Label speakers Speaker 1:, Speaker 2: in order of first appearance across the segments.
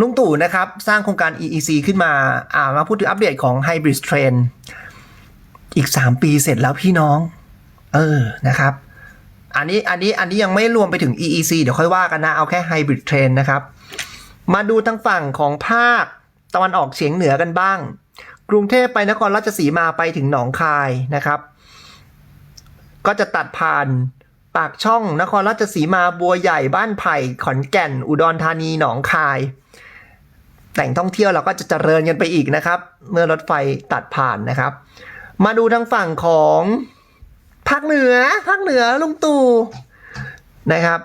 Speaker 1: ลุงตู่นะครับ สร้างโครงการ EEC ขึ้นมา อ่ามาพูดถึงอัปเดตของ Hybrid Train อีก 3 ปีเสร็จแล้วพี่น้อง เออนะครับ อันนี้อันนี้อันนี้ยังไม่รวมไปถึง EEC เดี๋ยวค่อยว่ากันนะ เอาแค่ Hybrid Train นะครับ มาดูทางฝั่งของภาคตะวันออกเฉียงเหนือกันบ้าง กรุงเทพไปนครราชสีมาไปถึงหนองคายนะครับ ก็จะตัดผ่านปากช่องนครราชสีมาบัวใหญ่บ้านไผ่ขอนแก่น อุดรธานีหนองคาย แต่งท่องเที่ยวเราก็จะเจริญกันไปอีกนะครับ เมื่อรถไฟตัดผ่านนะครับ มาดูทางฝั่งของภาคเหนือภาคเหนือลุงตู่นะครับ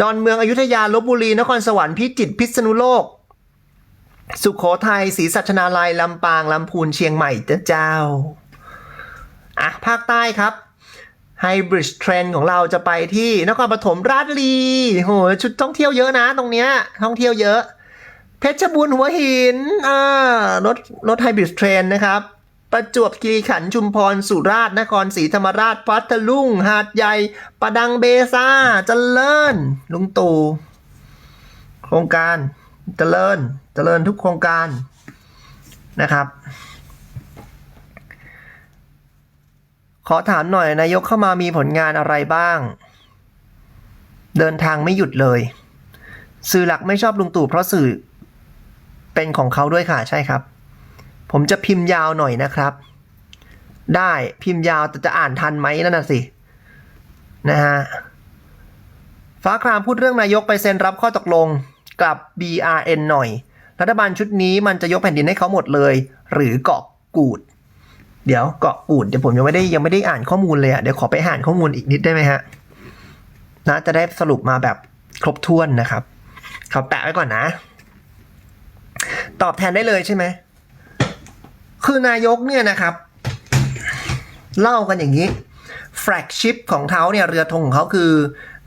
Speaker 1: ดอนเมืองอยุธยาลบบุรี นครสวรรค์พิจิตรพิษณุโลก สุขโขทัยศรีสัชนาลัยลำปางลำพูนเชียงใหม่เจ้าอะภาคใต้ครับไฮบริดเทรนของเราจะไปที่นครปฐมราชบุรีโหชุดท่องเที่ยวเยอะนะตรงเนี้ยท่องเที่ยวเยอะ ชรบูรณ์หัวหินอ่ารถรถไฮบริดเทรนนะครับ ประจวบคีรีขันธ์ชุมพรสุราษฎร์นครศรีธรรมราชพัทลุงหาดใหญ่ประดังเบซาเจริญ ลุงตู่โครงการเจริญเจริญทุกโครงการนะครับขอถามหน่อยนายกเข้ามามีผลงานอะไรบ้าง เดินทางไม่หยุดเลย สื่อหลักไม่ชอบลุงตู่เพราะสื่อ เป็นของเขาด้วยค่ะ ใช่ครับ ผมจะพิมพ์ยาวหน่อยนะครับ ได้พิมพ์ยาวแต่จะอ่านทันไหมนั่นน่ะสินะฮะฟ้าครามพูดเรื่องนายกไปเซ็นรับข้อตกลงกับ BRN หน่อย รัฐบาลชุดนี้มันจะยกแผ่นดินให้เขาหมดเลย หรือเกาะกูด เดี๋ยวเกาะกูดเดี๋ยวผมยังไม่ได้ยังไม่ได้อ่านข้อมูลเลยอะเดี๋ยวขอไปอ่านข้อมูลอีกนิดได้ไหมฮะนะจะได้สรุปมาแบบครบถ้วนนะครับขอแปะไว้ก่อนนะ ตอบแทนได้เลยใช่ไหม คือนายกเนี่ยนะครับ เล่ากันอย่างนี้แฟลกชิพของเขาเนี่ยเรือธงของเขาคือ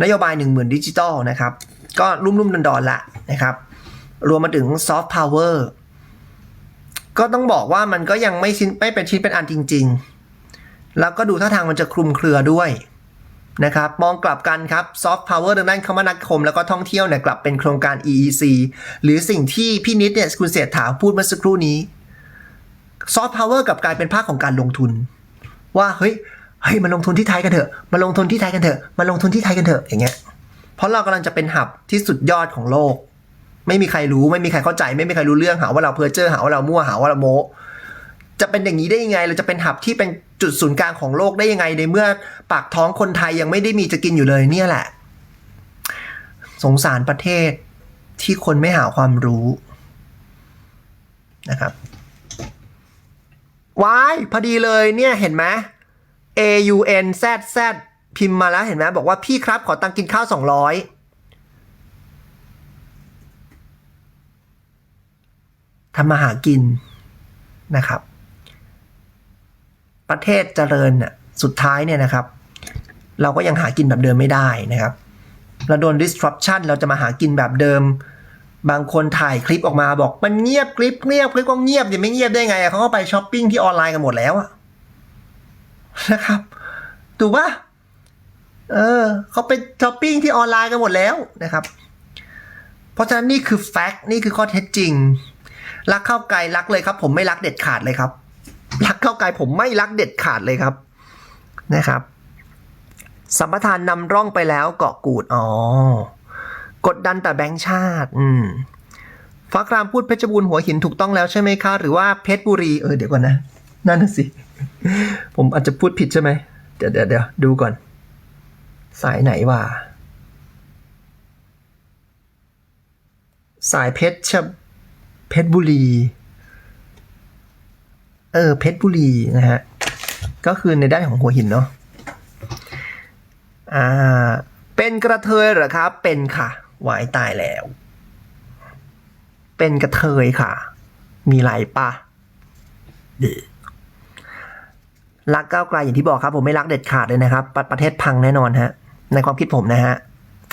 Speaker 1: นโยบาย 1 0,000 ดิจิตอลนะครับ ก็รุ่มๆดอนๆละนะครับ รวมมาถึงซอฟต์พาวเวอร์ก็ต้องบอกว่ามันก็ยังไม่ชิ้นไม่เป็นชิ้นเป็นอันจริง ๆ แล้วก็ดูท่าทางมันจะคลุมเครือด้วย นะครับมองกลับกันครับซอฟต์พาวเวอร์ทางด้านคมนาคม แล้วก็ท่องเที่ยวเนี่ยกลับเป็นโครงการ EEC หรือสิ่งที่พี่นิดเนี่ยคุณเศรษฐาพูดเมื่อสักครู่นี้ซอฟต์พาวเวอร์กลับกลายเป็นภาคของการลงทุน ว่าเฮ้ยเฮ้ยมาลงทุนที่ไทยกันเถอะมาลงทุนที่ไทยกันเถอะมาลงทุนที่ไทยกันเถอะอย่างเงี้ยเพราะเรากำลังจะเป็นหับที่สุดยอดของโลก ไม่มีใครรู้ไม่มีใครเข้าใจ ไม่มีใครรู้เรื่องหาว่าเราเพ้อเจ้อหาว่าเรามั่วหาว่าเราโม จะเป็นอย่างนี้ได้ยังไง เราจะเป็นหับที่เป็นจุดศูนย์กลางของโลกได้ยังไง ในเมื่อปากท้องคนไทยยังไม่ได้มีจะกินอยู่เลยเนี่ยแหละ สงสารประเทศที่คนไม่หาความรู้นะครับวายพอดีเลยเนี่ยเห็นไหม A U N Z Z พิมพ์มาแล้วเห็นไหมบอกว่าพี่ครับขอตังกินข้าวสองร้อยทำมาหากินนะครับ ประเทศเจริญน่ะสุดท้ายเนี่ยนะครับ เราก็ยังหากินแบบเดิมไม่ได้นะครับเราโดน disruption เราจะมาหากินแบบเดิม บางคนถ่ายคลิปออกมาบอกมันเงียบคลิปเงียบคลิปก็เงียบอย่ไม่เงียบได้ไงเขาก็ไปช้อปปิ้งที่ออนไลน์กันหมดแล้วอะนะครับถูกปะเออเขาไปช้อปปิ้งที่ออนไลน์กันหมดแล้วนะครับ เพราะฉะนั้นนี่คือแฟกต์นี่คือข้อเท็จจริง รักเข้าไกลรักเลยครับ ผมไม่รักเด็ดขาดเลยครับ รักเข้าไกลผมไม่รักเด็ดขาดเลยครับนะครับสัมปทานนำร่องไปแล้วเกาะกูดอ๋อกดดันแต่แบงค์ชาติ อืมฟ้ารามพูดเพชรบูรณ์หัวหินถูกต้องแล้วใช่ไหมคะ หรือว่าเพชรบุรีเออเดี๋ยวก่อนนะ นั่นน่ะสิ ผมอาจจะพูดผิดใช่ไหมเดี๋ยวเดี๋ยวเดี๋ยวดูก่อน สายไหนวะสายเพชรชเพชรบุรี เออเพชรบุรีนะฮะก็คือในด้านของหัวหินเนาะอ่าเป็นกระเทยเหรอครับ เป็นค่ะวายตายแล้ว เป็นกระเทยค่ะ มีไรปะรักก้าวไกลอย่างที่บอกครับ ผมไม่รักเด็ดขาดเลยนะครับ ประประเทศพังแน่นอนฮะ ในความคิดผมนะฮะ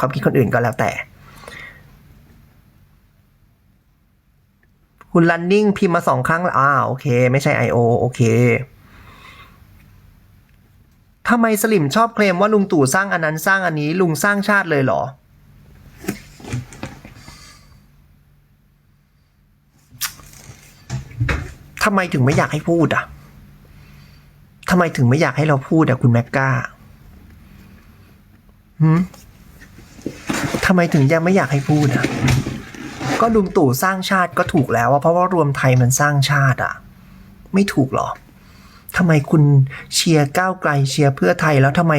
Speaker 1: ความคิดคนอื่นก็แล้วแต่ คุณลันนิ่งพิมพ์มาสองครั้งอ่าโอเค ไม่ใช่ I.O. โอเคทำไมสลิมชอบเคลมว่าลุงตู่สร้างอันนั้นสร้างอันนี้ลุงสร้างชาติเลยเหรอ ทำไมถึงไม่อยากให้พูดอะ ทำไมถึงไม่อยากให้เราพูดอะคุณแม็กกาหืมทำไมถึงยังไม่อยากให้พูดอะ ก็ลุงตู่สร้างชาติก็ถูกแล้วอะเพราะว่ารวมไทยมันสร้างชาติอะ ไม่ถูกหรอทำไมคุณเชียร์ก้าวไกลเชียร์เพื่อไทยแล้วทำไม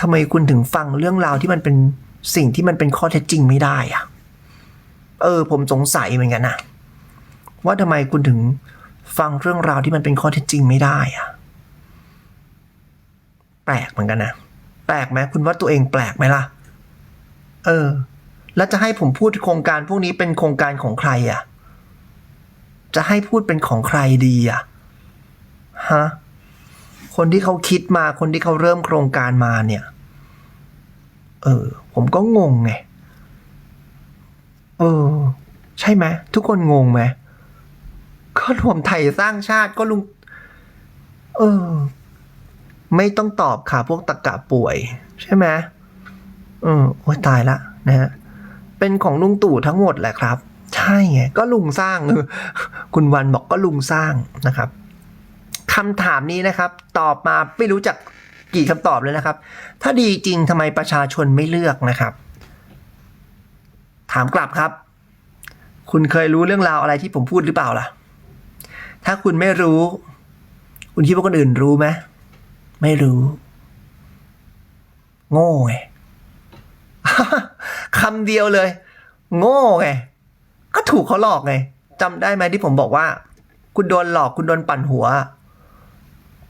Speaker 1: ทำไมคุณถึงฟังเรื่องราวที่มันเป็นสิ่งที่มันเป็นข้อเท็จจริงไม่ได้อะ เออ ผมสงสัยเหมือนกันนะว่าทำไมคุณถึงฟังเรื่องราวที่มันเป็นข้อเท็จจริงไม่ได้อะแปลกเหมือนกันนะแปลกไหมคุณว่าตัวเองแปลกไหมล่ะ เออ แล้วจะให้ผมพูดโครงการพวกนี้เป็นโครงการของใครอะ จะให้พูดเป็นของใครดีอะฮะคนที่เขาคิดมาคนที่เขาเริ่มโครงการมาเนี่ย เออ ผมก็งงไง เออ ใช่ไหมทุกคนงงไหมก็รวมไทยสร้างชาติก็ลุง เออ ไม่ต้องตอบค่ะ พวกตะกะป่วย ใช่ไหมเออโอ้ยตายละนะฮะ เป็นของลุงตู่ทั้งหมดแหละครับ ใช่ไงก็ลุงสร้าง คุณวันบอกก็ลุงสร้างนะครับคำถามนี้นะครับ ตอบมาไม่รู้จักกี่คำตอบเลยนะครับ ถ้าดีจริงทำไมประชาชนไม่เลือกนะครับ ถามกลับครับ คุณเคยรู้เรื่องราวอะไรที่ผมพูดหรือเปล่าล่ะ ถ้าคุณไม่รู้ คุณคิดว่าคนอื่นรู้ไหมไม่รู้ โง่ไง คำเดียวเลย โง่ไงก็ถูกเขาหลอกไงจำได้ไหมที่ผมบอกว่า คุณโดนหลอกคุณโดนปั่นหัว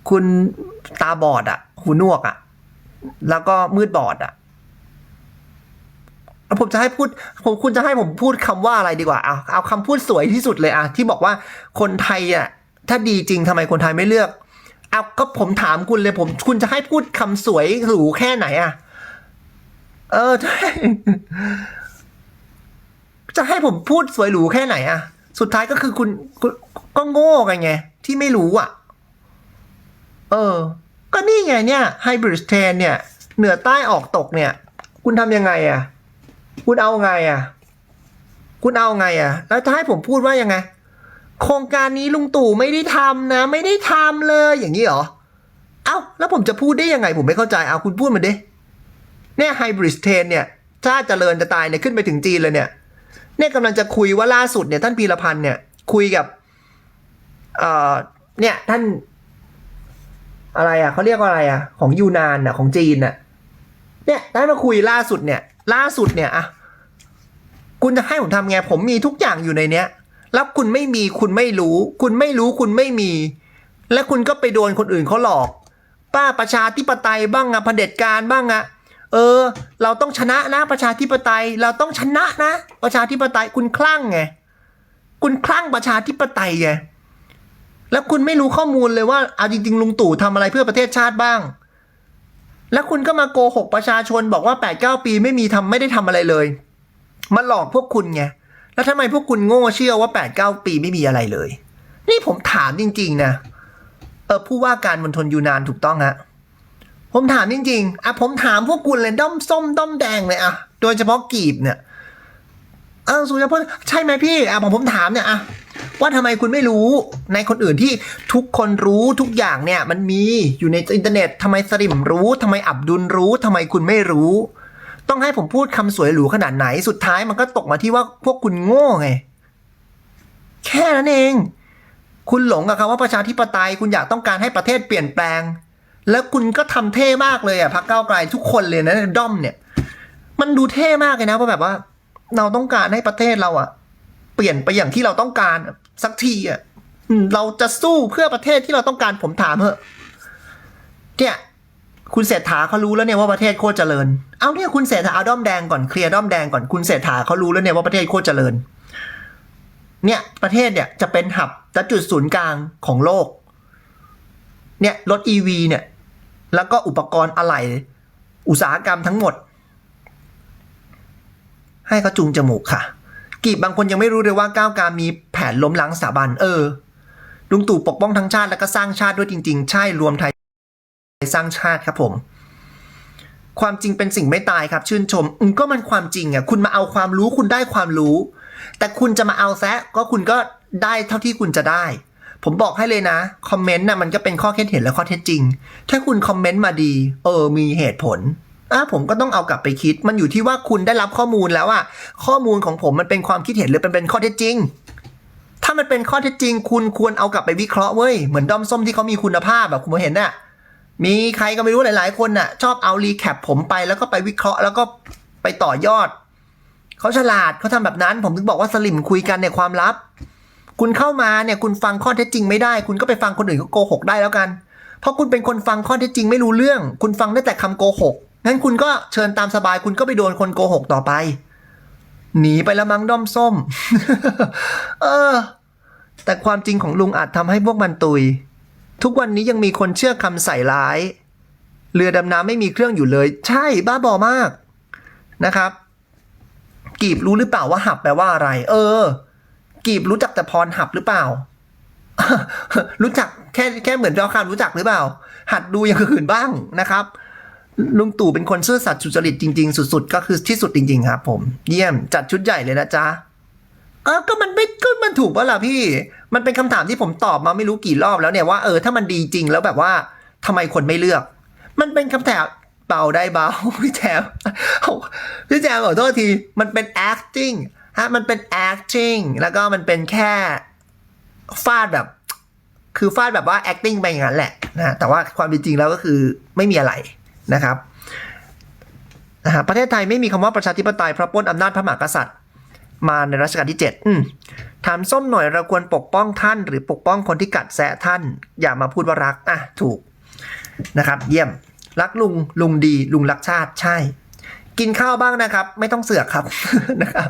Speaker 1: คุณตาบอดอะหูหนวกอะแล้วก็มืดบอดอะแล้วผมจะให้พูดผมคุณจะให้ผมพูดคำว่าอะไรดีกว่าเอาเอาคำพูดสวยที่สุดเลยอะที่บอกว่าคนไทยอะถ้าดีจริงทำไมคนไทยไม่เลือก เอาก็ผมถามคุณเลยผม คุณจะให้พูดคำสวยหรูแค่ไหนอะ เออใช่จะให้ผมพูดสวยหรูแค่ไหนอะสุดท้ายก็คือคุณคุณก็โง่กันไง ที่ไม่รู้อะเออ ก็นี่ไงเนี่ยไฮบริดเทนเนี่ย เหนือใต้ออกตกเนี่ย คุณทำยังไงอะคุณเอาไงอะคุณเอาไงอะแล้วจะให้ผมพูดว่ายังไง โครงการนี้ลุงตู่ไม่ได้ทำนะ ไม่ได้ทำเลยอย่างนี้เหรอ เอ้าแล้วผมจะพูดได้ยังไงผมไม่เข้าใจเอาคุณพูดมาดิ เนี่ยไฮบริดเทนเนี่ยถ้าเจริญจะตายเนี่ยขึ้นไปถึงจีนเลยเนี่ย เนี่ยกำลังจะคุยว่าล่าสุดเนี่ยท่านพีรพันธ์เนี่ยคุยกับเอ่อเนี่ยท่าน อะไรอะเขาเรียกว่าอะไรอะ ของยูนานอะของจีนอะ เนี่ยได้มาคุยล่าสุดเนี่ย ล่าสุดเนี่ยอะคุณจะให้ผมทำไงผมมีทุกอย่างอยู่ในเนี้ยแล้วคุณไม่มีคุณไม่รู้ คุณไม่รู้คุณไม่มี และคุณก็ไปโดนคนอื่นเขาหลอก ป้าประชาธิปไตยบ้างอะเผด็จการบ้างอะ เออ เราต้องชนะนะ ประชาธิปไตย เราต้องชนะนะ ประชาธิปไตยคุณคลั่งไงคุณคลั่งประชาธิปไตยไงแล้วคุณไม่รู้ข้อมูลเลยว่าเอาจริงๆลุงตู่ทำอะไรเพื่อประเทศชาติบ้าง แล้วคุณก็มาโกหกประชาชนบอกว่า8ปดเปีไม่มีทำไม่ได้ทำอะไรเลยมาหลอกพวกคุณไงแล้วทำไมพวกคุณโง่เชื่อว่า8ปดเปีไม่มีอะไรเลย นี่ผมถามจริง ๆ นะเออผู้ว่าการมณฑลยูนานถูกต้องฮะ ผมถามจริงๆอะผมถามพวกคุณเลยด้อมส้มด้อมแดงเลยอะ โดยเฉพาะกีบเนี่ยเออสุริยพจน์ใช่ไหมพี่อะผมผมถามเนี่ยอะว่าทำไมคุณไม่รู้ในคนอื่นที่ทุกคนรู้ทุกอย่างเนี่ย มันมีอยู่ในอินเทอร์เน็ตทำไมสลิมรู้ทำไมอับดุลรู้ทำไมคุณไม่รู้ ต้องให้ผมพูดคำสวยหรูขนาดไหนสุดท้ายมันก็ตกมาที่ว่าพวกคุณโง่ไง แค่นั้นเอง คุณหลงกับคำว่าประชาธิปไตย คุณอยากต้องการให้ประเทศเปลี่ยนแปลง แล้วคุณก็ทำเท่มากเลยอะพักเก้าไกลทุกคนเลยนะด้อมเนี่ย มันดูเท่มากเลยนะเพราะแบบว่า เราต้องการให้ประเทศเราอะ เปลี่ยนไปอย่างที่เราต้องการสักทีอะเราจะสู้เพื่อประเทศที่เราต้องการผมถามเถอะเนี่ยคุณเศรษฐาเขารู้แล้วเนี่ยว่าประเทศโคตรเจริญ เอาเนี่ยคุณเศรษฐาเอาด้อมแดงก่อนเคลียร์ด้อมแดงก่อนคุณเศรษฐาเขารู้แล้วเนี่ยว่าประเทศโคตรเจริญ เนี่ยประเทศเนี่ยจะเป็นหับจะจุดศูนย์กลางของโลก เนี่ยรถ EV เนี่ย แล้วก็อุปกรณ์อะไหล่อุตสาหกรรมทั้งหมด ให้เขาจูงจมูกค่ะ กีบบางคนยังไม่รู้เลยว่าก้าวการมีแผนล้มล้างสถาบันเออลุงตู่ปกป้องทั้งชาติแล้วก็สร้างชาติด้วยจริง ๆ ใช่รวมไทยสร้างชาติครับผม ความจริงเป็นสิ่งไม่ตายครับ ชื่นชมอืมก็มันความจริงอะคุณมาเอาความรู้คุณได้ความรู้ แต่คุณจะมาเอาแซะก็คุณก็ได้เท่าที่คุณจะได้ ผมบอกให้เลยนะ คอมเมนต์น่ะมันก็เป็นข้อคิดเห็นและข้อเท็จจริง ถ้าคุณคอมเมนต์มาดี เออ มีเหตุผลอะผมก็ต้องเอากลับไปคิด มันอยู่ที่ว่าคุณได้รับข้อมูลแล้วอะข้อมูลของผมมันเป็นความคิดเห็นหรือเป็นเป็นข้อเท็จจริง ถ้ามันเป็นข้อเท็จจริง คุณควรเอากลับไปวิเคราะห์เว้ย เหมือนด้อมส้มที่เขามีคุณภาพแบบคุณเห็นน่ะ มีใครก็ไม่รู้หลาย ๆ คนน่ะ ชอบเอารีแคปผมไปแล้วก็ไปวิเคราะห์ แล้วก็ไปต่อยอด เขาฉลาดเขาทำแบบนั้น ผมถึงบอกว่าสลิมคุยกันในความลับ คุณเข้ามาเนี่ยคุณฟังข้อเท็จจริงไม่ได้ คุณก็ไปฟังคนอื่นก็โกหกได้แล้วกัน เพราะคุณเป็นคนฟังข้อเท็จจริงไม่รู้เรื่อง คุณฟังได้แต่คำโกหกงั้นคุณก็เชิญตามสบายคุณก็ไปโดนคนโกหกต่อไป หนีไปล้วมั้งด้อมส้ม เออ แต่ความจริงของลุงอาจทำให้พวกมันตุย ทุกวันนี้ยังมีคนเชื่อคำใส่ร้าย เรือดำน้ำไม่มีเครื่องอยู่เลย ใช่บ้าบอมากนะครับ กีบรู้หรือเปล่าว่าหับแปลว่าอะไร เออ กีบรู้จักแต่พรหับหรือเปล่า รู้จักแค่แค่เหมือนเจอคามรู้จักหรือเปล่า หัดดูอย่างอื่นบ้างนะครับ ลุงตู่เป็นคนซื่อสัตย์สุจริตจริง ๆ สุด ๆ ก็คือที่สุดจริง ๆ ครับ ผม เยี่ยมจัดชุดใหญ่เลยนะจ๊ะเออก็มันไม่ก็มันถูกปะล่ะพี่ มันเป็นคำถามที่ผมตอบมาไม่รู้กี่รอบแล้วเนี่ยว่าเออถ้ามันดีจริงแล้วแบบว่าทำไมคนไม่เลือก มันเป็นคำถามเบาได้เบาพี่แจมพี่แจมขอโทษที มันเป็น acting ฮะมันเป็น acting แล้วก็มันเป็นแค่ฟาดแบบ คือฟาดแบบว่า acting ไปอย่างนั้นแหละนะแต่ว่าความเป็นจริงแล้วก็คือไม่มีอะไรนะครับนะฮะประเทศไทยไม่มีคำว่าประชาธิปไตยเพราะปล้นอำนาจพระมหากษัตริย์ มาในรัชกาลที่ 7 อืมถามส้มหน่อยเราควรปกป้องท่าน หรือปกป้องคนที่กัดแซะท่าน อย่ามาพูดว่ารักอะถูกนะครับ เยี่ยมรักลุงลุงดีลุงรักชาติใช่ กินข้าวบ้างนะครับ ไม่ต้องเสือกครับนะครับ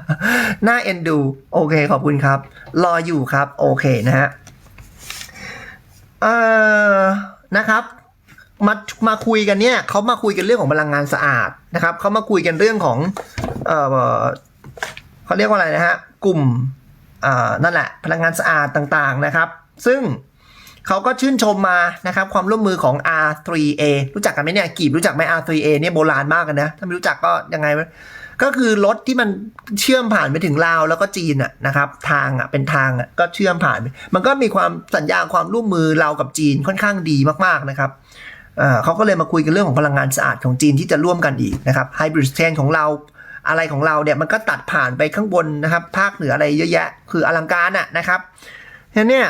Speaker 1: น่าเอ็นดู โอเคขอบคุณครับ รออยู่ครับ โอเคนะฮะเอ่อนะครับมามาคุยกันเนี่ยเขามาคุยกันเรื่องของพลังงานสะอาดนะครับเขามาคุยกันเรื่องของเออเขาเรียกว่าอะไรนะฮะกลุ่มอ่านั่นแหละ พลังงานสะอาดต่างๆนะครับ ซึ่ง เขาก็ชื่นชมมานะครับความร่วมมือของ R3A รู้จักกันไหมเนี่ยกีบรู้จักไหม R3A เนี่ยโบราณมากกันนะ ถ้าไม่รู้จักก็ยังไงก็คือรถที่มันเชื่อมผ่านไปถึงลาวแล้วก็จีนอะนะครับทางอะเป็นทางอะก็เชื่อมผ่าน มันก็มีความสัญญาความร่วมมือเรากับจีนค่อนข้างดีมากๆนะครับเขาก็เลยมาคุยกันเรื่องของพลังงานสะอาดของจีนที่จะร่วมกันอีกนะครับไฮบริดเทนของเราอะไรของเราเนี่ยมันก็ตัดผ่านไปข้างบนนะครับ ภาคเหนืออะไรเยอะแยะ คืออลังการอะนะครับฉะนั้นเนี่ย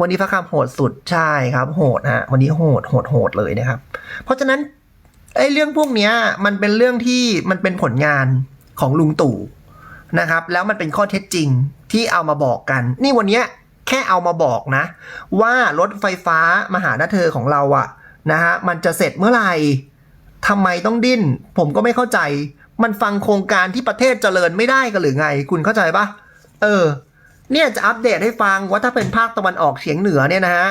Speaker 1: วันนี้พระคำโหดสุดใช่ครับ โหดฮะวันนี้โหดโหดโหดเลยนะครับ เพราะฉะนั้นไอ้เรื่องพวกนี้มันเป็นเรื่องที่มันเป็นผลงานของลุงตู่นะครับ แล้วมันเป็นข้อเท็จจริงที่เอามาบอกกัน นี่วันนี้แค่เอามาบอกนะ ว่ารถไฟฟ้ามหาหน้าเธอของเราอะนะฮะมันจะเสร็จเมื่อไหร่ทำไมต้องดิ้น ผมก็ไม่เข้าใจ มันฟังโครงการที่ประเทศเจริญไม่ได้กันหรือไง คุณเข้าใจปะเออ เนี่ยจะอัปเดตให้ฟังว่าถ้าเป็นภาคตะวันออกเฉียงเหนือเนี่ยนะฮะ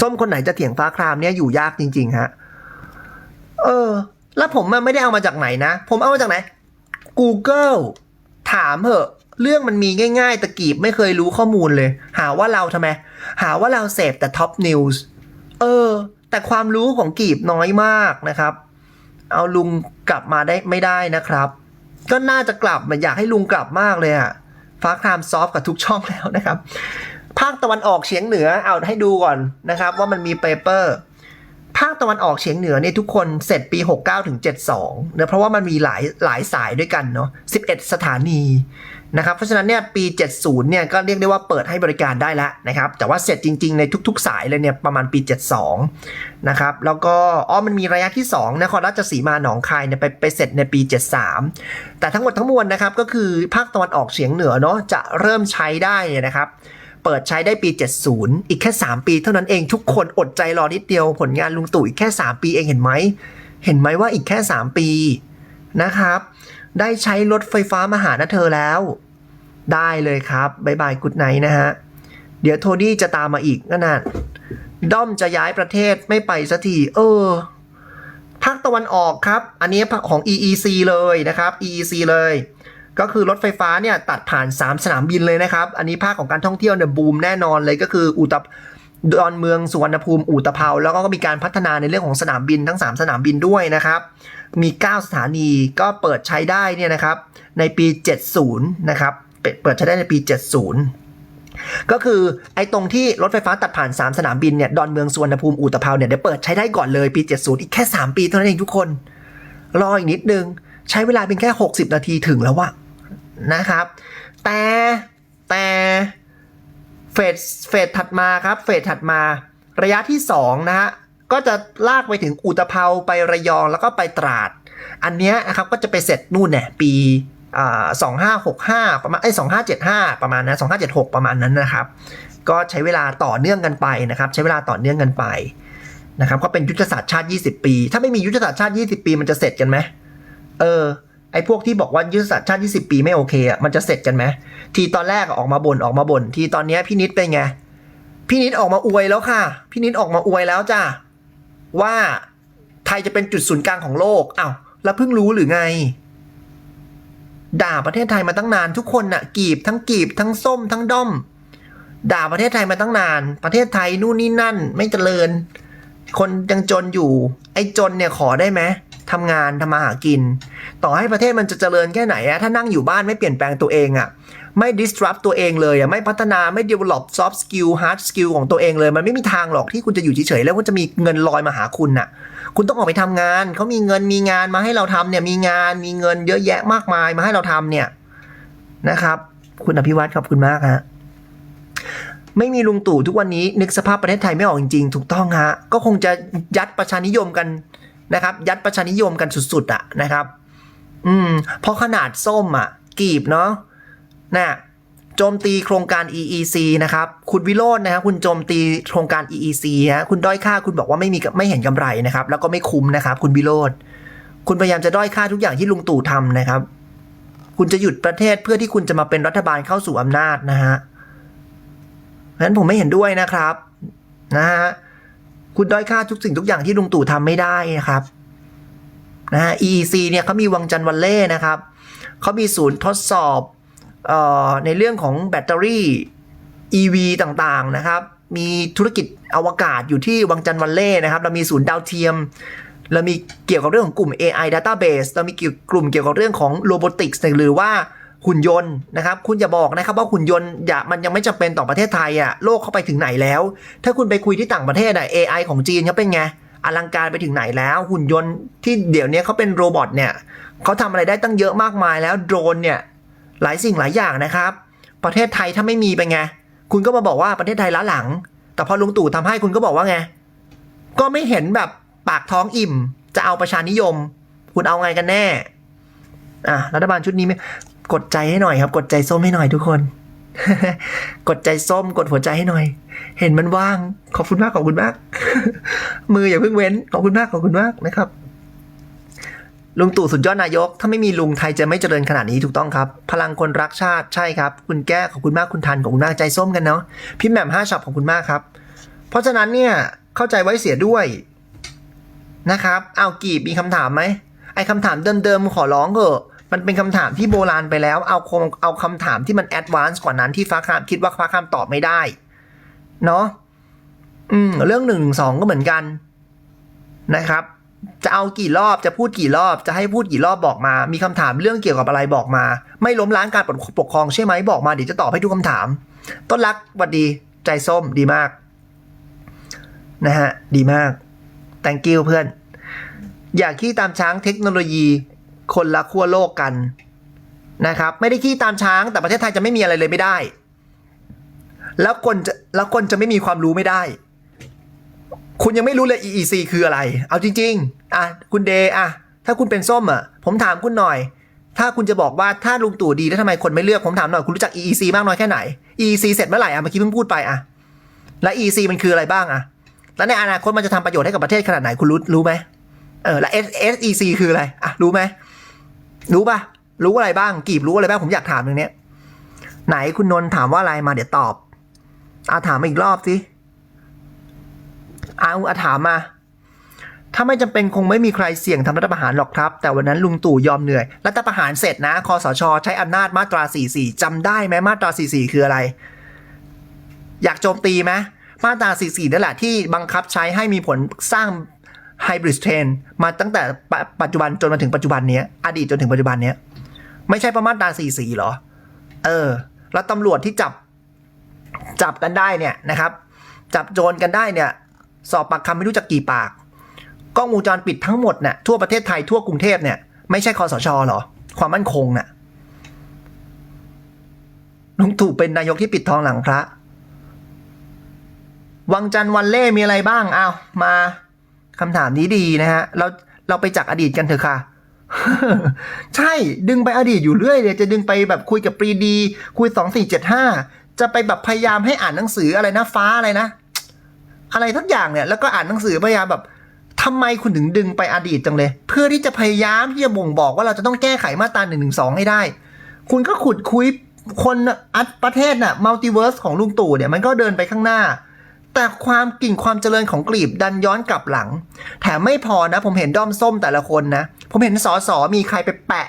Speaker 1: ส้มคนไหนจะเถียงฟ้าครามเนี่ยอยู่ยากจริง ๆ ฮะ เออ แล้วผมมันไม่ได้เอามาจากไหนนะ ผมเอามาจากไหน Google ถามเหอะ เรื่องมันมีง่าย ๆ ตะกีบไม่เคยรู้ข้อมูลเลย หาว่าเราทำไม หาว่าเราเสพแต่ท็อปนิวส์เออ แต่ความรู้ของกีบน้อยมากนะครับ เอาลุงกลับมาได้ไม่ได้นะครับ ก็น่าจะกลับมันอยากให้ลุงกลับมากเลยอะ ฟ้าครามซอฟต์กับทุกช่องแล้วนะครับ ภาคตะวันออกเฉียงเหนือเอาให้ดูก่อนนะครับ ว่ามันมีเปเปอร์ ภาคตะวันออกเฉียงเหนือเนี่ยทุกคนเสร็จปี 69ถึง72เนะเพราะว่ามันมีหลายหลายสายด้วยกันเนาะ11 สถานีนะครับเพราะฉะนั้นเนี่ยปี 70เนี่ยก็เรียกได้ว่าเปิดให้บริการได้แล้วนะครับแต่ว่าเสร็จจริง ๆ ในทุก ๆ สายเลยเนี่ยประมาณปี 72นะครับแล้วก็อ๋อมันมีระยะที่2นครราชสีมาหนองคายเนี่ยไปไปเสร็จในปี 73 แต่ทั้งหมดทั้งมวลนะครับก็คือภาคตะวันออกเฉียงเหนือเนาะจะเริ่มใช้ได้นะครับ เปิดใช้ได้ปี 70 อีกแค่ 3 ปีเท่านั้นเองทุกคนอดใจรอนิดเดียวผลงานลุงตู่อีกแค่ 3 ปีเองเห็นไหม เห็นไหมว่าอีกแค่ 3 ปีนะครับ ได้ใช้รถไฟฟ้ามาหานะเธอแล้ว ได้เลยครับบายบายกุดไนนะฮะ เดี๋ยวโทนี่จะตามมาอีกนั่นน่ะด้อมจะย้ายประเทศไม่ไปสักทีเออภาคตะวันออกครับ อันนี้ของ EEC เลยนะครับ EEC เลย ก็คือรถไฟฟ้าเนี่ยตัดผ่าน 3 สนามบินเลยนะครับ อันนี้ภาคของการท่องเที่ยวเนี่ยบูมแน่นอนเลยก็คืออุตภดอนเมืองสุวรรณภูมิอุตภเปาแล้วก็มีการพัฒนาในเรื่องของสนามบินทั้ง 3 สนามบินด้วยนะครับ มี 9 สถานีก็เปิดใช้ได้เนี่ยนะครับในปี 70 นะครับ เปิดใช้ได้ในปี 70ก็คือไอ้ตรงที่รถไฟฟ้าตัดผ่าน 3 สนามบินเนี่ยดอนเมืองสุวรรณภูมิอุตภเปาเนี่ยเดี๋ยวเปิดใช้ได้ก่อนเลยปี 70 อีกแค่ 3 ปีเท่านั้นเองทุกคน รออีกนิดนึง ใช้เวลาเป็นแค่ 60 นาทีถึงแล้ววะ นะครับ แต่แต่เฟสเฟสถัดมาครับเฟสถัดมาระยะที่2นะฮะก็จะลากไปถึงอุตภเปาไประยองแล้วก็ไปตราด อันเนี้ยนะครับก็จะไปเสร็จนู่นเนี่ยปีสองห้าหกห้าประมาณไอ้สองห้าเจ็ดห้าประมาณนั้นสองห้าเจ็ดหกประมาณนั้นนะครับ ก็ใช้เวลาต่อเนื่องกันไปนะครับ ใช้เวลาต่อเนื่องกันไปนะครับก็เป็นยุทธศาสตร์ชาติ 20 ปี ถ้าไม่มียุทธศาสตร์ชาติ 20 ปีมันจะเสร็จกันไหมเออ ไอ้พวกที่บอกว่ายุทธศาสตร์ชาติ 20 ปีไม่โอเคอะมันจะเสร็จกันไหมทีตอนแรกออกมาบ่นออกมาบ่นทีตอนนี้พี่นิดเป็นไง พี่นิดออกมาอวยแล้วค่ะ พี่นิดออกมาอวยแล้วจ้าว่าไทยจะเป็นจุดศูนย์กลางของโลกอ้าวแล้วเพิ่งรู้หรือไง ด่าประเทศไทยมาตั้งนานทุกคนน่ะกีบทั้งกีบทั้งส้มทั้งด้อม ด่าประเทศไทยมาตั้งนาน ประเทศไทยนู่นนี่นั่น ไม่เจริญ คนยังจนอยู่ ไอ้จนเนี่ยขอได้ไหม ทำงานทำมาหากิน ต่อให้ประเทศมันจะเจริญแค่ไหนอะถ้านั่งอยู่บ้านไม่เปลี่ยนแปลงตัวเองอะไม่ disrupt ตัวเองเลยอะไม่พัฒนาไม่ develop soft skill hard skill ของตัวเองเลย มันไม่มีทางหรอกที่คุณจะอยู่เฉยๆแล้วก็จะมีเงินลอยมาหาคุณน่ะ คุณต้องออกไปทำงานเขามีเงินมีงานมาให้เราทำเนี่ยมีงานมีเงินเยอะแยะมากมายมาให้เราทำเนี่ยนะครับ คุณอภิวัตรขอบคุณมากฮะไม่มีลุงตู่ทุกวันนี้นึกสภาพประเทศไทยไม่ออกจริงๆ ถูกต้องฮะก็คงจะยัดประชานิยมกัน นะครับ ยัดประชานิยมกันสุดๆอะนะครับ อืมเพราะขนาดส้มอะกีบเนาะนะโจมตีโครงการ EEC นะครับ คุณวิโรจน์นะครับคุณโจมตีโครงการ EEC ฮะคุณด้อยค่าคุณบอกว่าไม่มีไม่เห็นกำไรนะครับ แล้วก็ไม่คุ้มนะครับ คุณวิโรจน์คุณพยายามจะด้อยค่าทุกอย่างที่ลุงตู่ทำนะครับ คุณจะหยุดประเทศเพื่อที่คุณจะมาเป็นรัฐบาลเข้าสู่อำนาจนะฮะเพราะฉะนั้นผมไม่เห็นด้วยนะครับนะฮะ คุณด้อยค่าทุกสิ่งทุกอย่างที่ลุงตู่ทำไม่ได้นะครับนะฮะ EEC เนี่ยเขามีวังจันทร์วันเล่นะครับเขามีศูนย์ทดสอบเอ่อในเรื่องของแบตเตอรี่ EV ต่างๆนะครับ มีธุรกิจอวกาศอยู่ที่วังจันทร์วันเล่นะครับ เรามีศูนย์ดาวเทียม เรามีเกี่ยวกับเรื่องของกลุ่ม AI Database เรามีเกี่ยวกลุ่มเกี่ยวกับเรื่องของ Robotics หรือว่า หุ่นยนต์นะครับคุณอย่าบอกนะครับว่าหุ่นยนต์อย่ามันยังไม่จำเป็นต่อประเทศไทยอะโลกเข้าไปถึงไหนแล้ว ถ้าคุณไปคุยที่ต่างประเทศอะ AI ของจีนเขาเป็นไงอลังการไปถึงไหนแล้ว หุ่นยนต์ที่เดี๋ยวนี้เขาเป็นโรบอทเนี่ยเขาทำอะไรได้ตั้งเยอะมากมายแล้วโดรนเนี่ยหลายสิ่งหลายอย่างนะครับ ประเทศไทยถ้าไม่มีเป็นไงคุณก็มาบอกว่าประเทศไทยล้าหลัง แต่พอลุงตู่ทำให้คุณก็บอกว่าไงก็ไม่เห็นแบบปากท้องอิ่ม จะเอาประชานิยม คุณเอาไงกันแน่อะรัฐบาลชุดนี้ไกดใจให้หน่อยครับ กดใจส้มให้หน่อยทุกคน กดใจส้มกดหัวใจให้หน่อย เห็นมันว่าง ขอบคุณมากขอบคุณมาก มืออย่าเพิ่งเว้น ขอบคุณมากขอบคุณมากนะครับลุงตู่สุดยอดนายก ถ้าไม่มีลุงไทยจะไม่เจริญขนาดนี้ถูกต้องครับ พลังคนรักชาติใช่ครับ คุณแก้ขอบคุณมากคุณทันขอบคุณมากใจส้มกันเนาะพี่แหม่มห้าช็อปขอบคุณมากครับ เพราะฉะนั้นเนี่ยเข้าใจไว้เสียด้วยนะครับ เอากีบมีคำถามไหมไอ้คำถามเดิมๆขอร้องเถอะ มันเป็นคำถามที่โบราณไปแล้ว เอาคงเอาคำถามที่มันแอดวานซ์กว่านั้นที่ฟ้าคามคิดว่าฟ้าคามตอบไม่ได้ เนาะอืม เรื่องหนึ่งสองก็เหมือนกันนะครับ จะเอากี่รอบจะพูดกี่รอบจะให้พูดกี่รอบบอกมา มีคำถามเรื่องเกี่ยวกับอะไรบอกมา ไม่ล้มล้างการปกครองใช่ไหมบอกมาเดี๋ยวจะตอบให้ทุกคำถาม ต้นรักวัดดีใจส้มดีมากนะฮะดีมาก thank you เพื่อน อยากขี้ตามช้างเทคโนโลยี คนละขั้วโลกกันนะครับ ไม่ได้ขี้ตามช้าง แต่ประเทศไทยจะไม่มีอะไรเลยไม่ได้ แล้วคนจะแล้วคนจะไม่มีความรู้ไม่ได้ คุณยังไม่รู้เลย EEC คืออะไร เอาจริง ๆอะคุณเดย์อะถ้าคุณเป็นส้มอะผมถามคุณหน่อย ถ้าคุณจะบอกว่าถ้าลุงตู่ดีแล้วทำไมคนไม่เลือกผมถามหน่อยคุณรู้จัก EEC มากน้อยแค่ไหน EEC เสร็จเมื่อไหร่อะเมื่อกี้เพิ่งพูดไปอะและ EEC มันคืออะไรบ้างอะแล้วในอนาคตมันจะทำประโยชน์ให้กับประเทศขนาดไหนคุณรู้รู้ไหมเออและ SEC คืออะไรอะรู้ไหม รู้ป่ะรู้อะไรบ้าง กีบรู้อะไรบ้างผมอยากถามตรงเนี้ย ไหนคุณนนท์ถามว่าอะไรมาเดี๋ยวตอบอาถามมาอีกรอบสิเอาอาถามมา ถ้าไม่จำเป็นคงไม่มีใครเสี่ยงทำรัฐประหารหรอกครับ แต่วันนั้นลุงตู่ยอมเหนื่อย รัฐประหารเสร็จนะคอสช ใช้อำนาจมาตรา 44จำได้ไหมมาตรา 44 คืออะไร อยากโจมตีไหมมาตรา 44 นั่นแหละที่บังคับใช้ให้มีผลสร้าง ไฮบริดเทรนมาตั้งแต่ปัจจุบันจนมาถึงปัจจุบันเนี้ยอดีตจนถึงปัจจุบันเนี้ยไม่ใช่ประมาตรา44เหรอ เออ แล้วตำรวจที่จับจับกันได้เนี่ยนะครับ จับโจรกันได้เนี่ย สอบปากคำไม่รู้จักกี่ปากกล้องวงจรปิดทั้งหมดเนี่ยทั่วประเทศไทยทั่วกรุงเทพเนี่ยไม่ใช่คอสชหรอ ความมั่นคงน่ะลุงตู่เป็นนายกที่ปิดทองหลังพระ วังจันทร์วันเล่มีอะไรบ้างเอามา คำถามนี้ดีนะฮะ เราเราไปจากอดีตกันเถอะค่ะ ใช่ดึงไปอดีตอยู่เรื่อยเลยจะดึงไปแบบคุยกับปรีดี คุยสองสี่เจ็ดห้าจะไปแบบพยายามให้อ่านหนังสืออะไรนะฟ้าอะไรนะ อะไรทุกอย่างเนี่ยแล้วก็อ่านหนังสือพยายามแบบทำไมคุณถึงดึงไปอดีตจังเลย เพื่อที่จะพยายามที่จะบ่งบอกว่าเราจะต้องแก้ไขมาตราหนึ่งหนึ่งสองให้ได้ คุณก็ขุดคุยคนอัดประเทศน่ะมัลติเวิร์สของลุงตู่เนี่ยมันก็เดินไปข้างหน้า แต่ความกิ่งความเจริญของกลีบดันย้อนกลับหลัง แถมไม่พอนะ ผมเห็นด้อมส้มแต่ละคนนะ ผมเห็นสอสอมีใครไปแปะ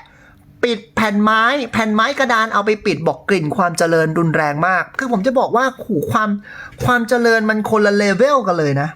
Speaker 1: ปิดแผ่นไม้ แผ่นไม้กระดานเอาไปปิดบอกกลิ่นความเจริญรุนแรงมาก คือผมจะบอกว่าขู่ความความเจริญมันคนละเลเวลกันเลยนะ